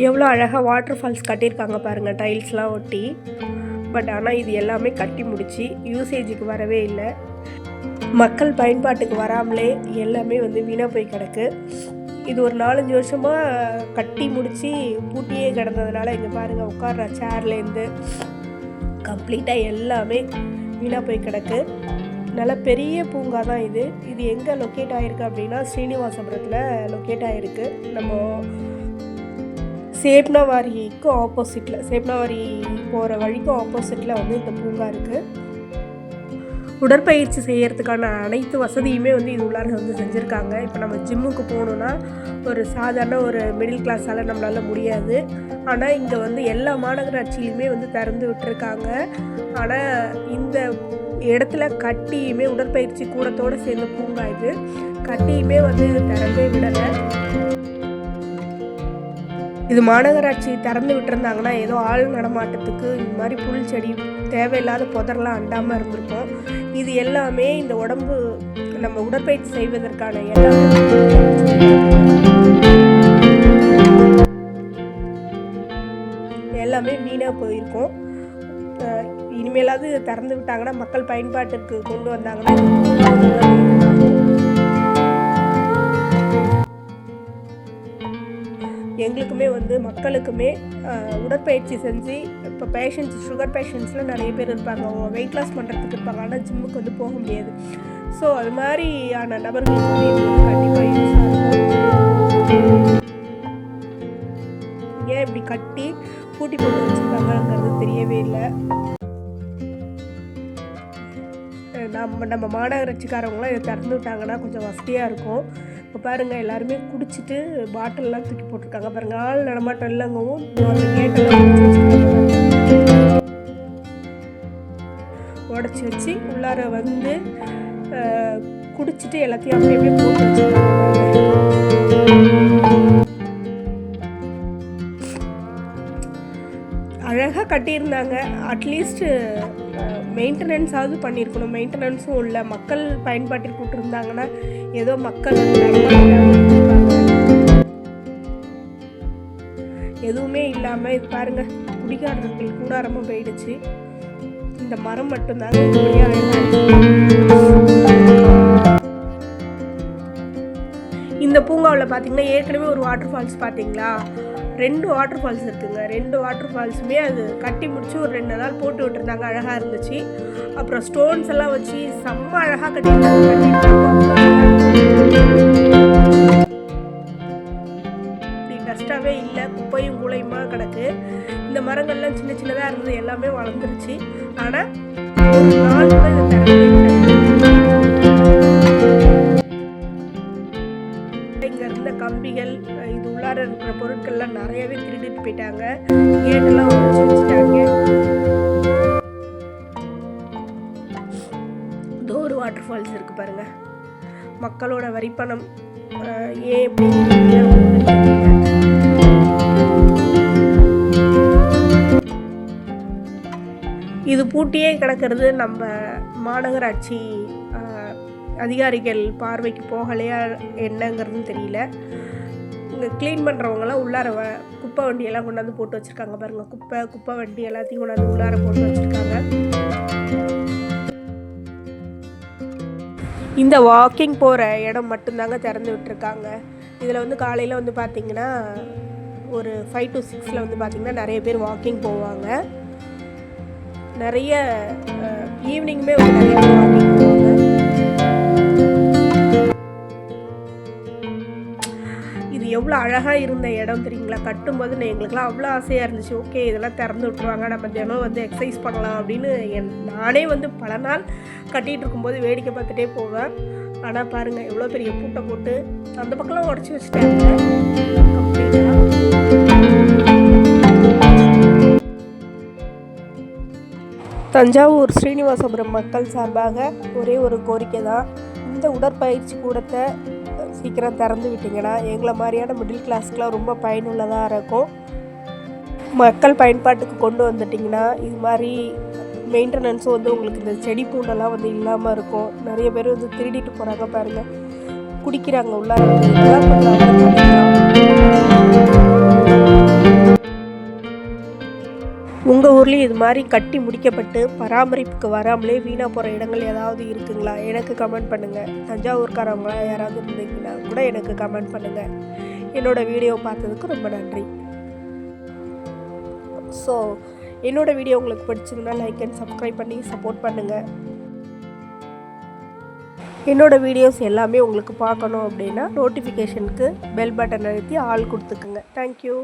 எவ்வளோ அழகாக water falls கட்டியிருக்காங்க பாருங்கள் டைல்ஸ்லாம் ஒட்டி. பட் ஆனால் இது எல்லாமே கட்டி முடிச்சு யூசேஜுக்கு வரவே இல்லை. மக்கள் பயன்பாட்டுக்கு வராமலே எல்லாமே வந்து வீணாக போய் கிடக்கு. இது ஒரு நாலஞ்சு வருஷமாக கட்டி முடித்து பூட்டியே கிடந்ததுனால இங்கே பாருங்கள் உட்கார்ற சேர்லேருந்து கம்ப்ளீட்டாக எல்லாமே வீணாக போய் கிடக்கு. நல்ல பெரிய பூங்கா தான் இது. இது எங்கே லொக்கேட் ஆகிருக்கு அப்படின்னா ஸ்ரீனிவாசபுரத்தில் லொக்கேட் ஆகிருக்கு நம்ம சேப்னாவாரிக்கு ஆப்போசிட்டில் சேப்னவாரி போகிற வழிக்கும் ஆப்போசிட்டில் வந்து இந்த பூங்கா இருக்குது உடற்பயிற்சி செய்கிறதுக்கான அனைத்து வசதியுமே வந்து இது உள்ளார வந்து செஞ்சுருக்காங்க. இப்போ நம்ம ஜிம்முக்கு போகணுன்னா ஒரு சாதாரண ஒரு மிடில் கிளாஸால் நம்மளால் முடியாது. ஆனால் இங்கே வந்து எல்லா மாநகராட்சியிலுமே வந்து திறந்து விட்டுருக்காங்க. ஆனால் இந்த இடத்துல கட்டியுமே உடற்பயிற்சி கூடத்தோடு சேர்ந்த பூங்கா இது. கட்டியுமே வந்து திறந்தே விடலை. இது மாநகராட்சி திறந்து விட்டுருந்தாங்கன்னா ஏதோ ஆள் நடமாட்டத்துக்கு இந்த மாதிரி புல் செடி தேவையில்லாத புதர்லாம் அண்டாமல் இருந்திருக்கும். இது எல்லாமே இந்த உடம்பு நம்ம உடற்பயிற்சி செய்வதற்கான எல்லாமே எல்லாமே வீணாக போயிருக்கும். இனிமேலாவது திறந்து விட்டாங்கன்னா மக்கள் பயன்பாட்டிற்கு கொண்டு வந்தாங்கன்னா எங்களுக்குமே வந்து மக்களுக்குமே உடற்பயிற்சி செஞ்சு இப்போ பேஷண்ட்ஸ் சுகர் பேஷண்ட்ஸில் நிறைய பேர் இருப்பாங்க. அவங்க வெயிட் லாஸ் பண்ணுறதுக்கு இருப்பாங்க ஆனால் ஜிம்முக்கு வந்து போக முடியாது. ஸோ அது மாதிரியான நபர்களுக்கு வந்து இது வந்து கண்டிப்பாக யூஸ் ஆகும். ஏன் இப்படி கட்டி பூட்டி போட்டு வச்சுருக்காங்கங்கிறது தெரியவே இல்லை. நம்ம நம்ம மாநகராட்சிக்காரவங்களாம் இதை திறந்து விட்டாங்கன்னா கொஞ்சம் வசதியாக இருக்கும். இப்போ பாருங்கள் எல்லாருமே குடிச்சிட்டு பாட்டிலெலாம் தூக்கி போட்டிருக்காங்க. பாருங்க ஆள் நடமாட்டம் இல்லைங்கவும் அந்த கேட்டெல்லாம் உடச்சி வச்சு உள்ளார வந்து குடிச்சிட்டு எல்லாத்தையும் அப்படியே அப்படியே போட்டு வச்சுருக்காங்க. அழகாக கட்டியிருந்தாங்க. அட்லீஸ்ட்டு மெயின்டெனன்ஸாவது பண்ணியிருக்கணும். மெயின்டெனன்ஸும் இல்லை. மக்கள் பயன்பாட்டிற்கு விட்டுருந்தாங்கன்னா ஏதோ மக்கள் எதுவுமே இல்லாமல் இது பாருங்க குடிகாரர்கள் கூடாரமாக போயிடுச்சு. இந்த மரம் மட்டும்தாங்க இந்த பூங்காவில் பார்த்தீங்கன்னா ஏற்கனவே ஒரு வாட்டர் ஃபால்ஸ் பார்த்தீங்களா ரெண்டு வாட்டர் ஃபால்ஸ் இருக்குதுங்க ரெண்டு வாட்டர் ஃபால்ஸுமே அது கட்டி முடிச்சு ஒரு ரெண்டு நாள் போட்டு விட்டுருந்தாங்க. அழகாக இருந்துச்சு. அப்புறம் ஸ்டோன்ஸ் எல்லாம் வச்சு செம்ம அழகாக கட்டி டஸ்ட்டாகவே இல்லை. குப்பையும் கூலையுமா கிடக்கு. இந்த மரங்கள்லாம் சின்ன சின்னதாக இருந்தது. எல்லாமே வளர்ந்துருச்சு. ஆனால் நாள் கூட பொருட்கள்லாம் நிறையவே திருடிட்டு போயிட்டாங்க. கேட்டெல்லாம் உடைச்சு வச்சுட்டாங்க. தோர் வாட்டர் ஃபால்ஸ் இருக்கு பாருங்க. மக்களோட வரிப்பணம் ஏன் இது பூட்டியே கிடக்கிறது நம்ம மாநகராட்சி அதிகாரிகள் பார்வைக்கு போகலையா என்னங்கிறதுன்னு தெரியல. இங்கே க்ளீன் பண்ணுறவங்களாம் உள்ளார வ குப்பை வண்டியெல்லாம் கொண்டாந்து போட்டு வச்சுருக்காங்க பாருங்கள் குப்பை குப்பை வண்டி எல்லாத்தையும் கொண்டாந்து உள்ளார போட்டு வச்சுருக்காங்க. இந்த வாக்கிங் போகிற இடம் மட்டும்தாங்க திறந்து விட்டுருக்காங்க. இதில் வந்து காலையில் வந்து பார்த்திங்கன்னா ஒரு ஃபைவ் டு சிக்ஸில் வந்து பார்த்திங்கன்னா நிறைய பேர் வாக்கிங் போவாங்க. நிறைய ஈவினிங்குமே வந்து நிறைய வாக்கிங் இது எவ்வளோ அழகாக இருந்த இடம் தெரியுங்களா? கட்டும்போது நான் எங்களுக்குலாம் அவ்வளோ ஆசையாக இருந்துச்சு. ஓகே இதெல்லாம் திறந்து விட்ருவாங்க நம்ம தினம் வந்து எக்ஸசைஸ் பண்ணலாம் அப்படின்னு என் நானே வந்து பல நாள் கட்டிகிட்டு இருக்கும்போது வேடிக்கை பார்த்துட்டே போவேன். ஆனால் பாருங்கள் எவ்வளோ பெரிய பூட்டை போட்டு அந்த பக்கம்லாம் உடச்சி வச்சுட்டாங்க தஞ்சாவூர் ஸ்ரீனிவாசபுரம் மக்கள் சார்பாக ஒரே ஒரு கோரிக்கை தான் இந்த உடற்பயிற்சி கூடத்தை சீக்கிரம் திறந்து விட்டிங்கன்னா எங்களை மாதிரியான மிடில் கிளாஸ்க்குலாம் ரொம்ப பயனுள்ளதாக இருக்கும். மக்கள் பயன்பாட்டுக்கு கொண்டு வந்துட்டிங்கன்னா இது மாதிரி மெயின்டெனன்ஸும் வந்து உங்களுக்கு இந்த செடி பூண்டெல்லாம் வந்து இல்லாமல் இருக்கும். நிறைய பேர் வந்து திருடிட்டு போகிறாங்க பாருங்கள் குடிக்கிறாங்க உள்ளார. உங்கள் ஊர்லேயும் இது மாதிரி கட்டி முடிக்கப்பட்டு பராமரிப்புக்கு வராமலே வீணாக போகிற இடங்கள் ஏதாவது இருக்குங்களா? எனக்கு கமெண்ட் பண்ணுங்கள் தஞ்சாவூர்காரவங்களாம் யாராவது இருந்தீங்கன்னா கூட எனக்கு கமெண்ட் பண்ணுங்கள் என்னோடய வீடியோ பார்த்ததுக்கு ரொம்ப நன்றி. ஸோ என்னோடய வீடியோ உங்களுக்கு பிடிச்சதுன்னா லைக் அண்ட் சப்ஸ்கிரைப் பண்ணி சப்போர்ட் பண்ணுங்கள் என்னோடய வீடியோஸ் எல்லாமே உங்களுக்கு பார்க்கணும் அப்படின்னா நோட்டிஃபிகேஷனுக்கு பெல் பட்டன் அழுத்தி ஆள் கொடுத்துக்குங்க. தேங்க்யூ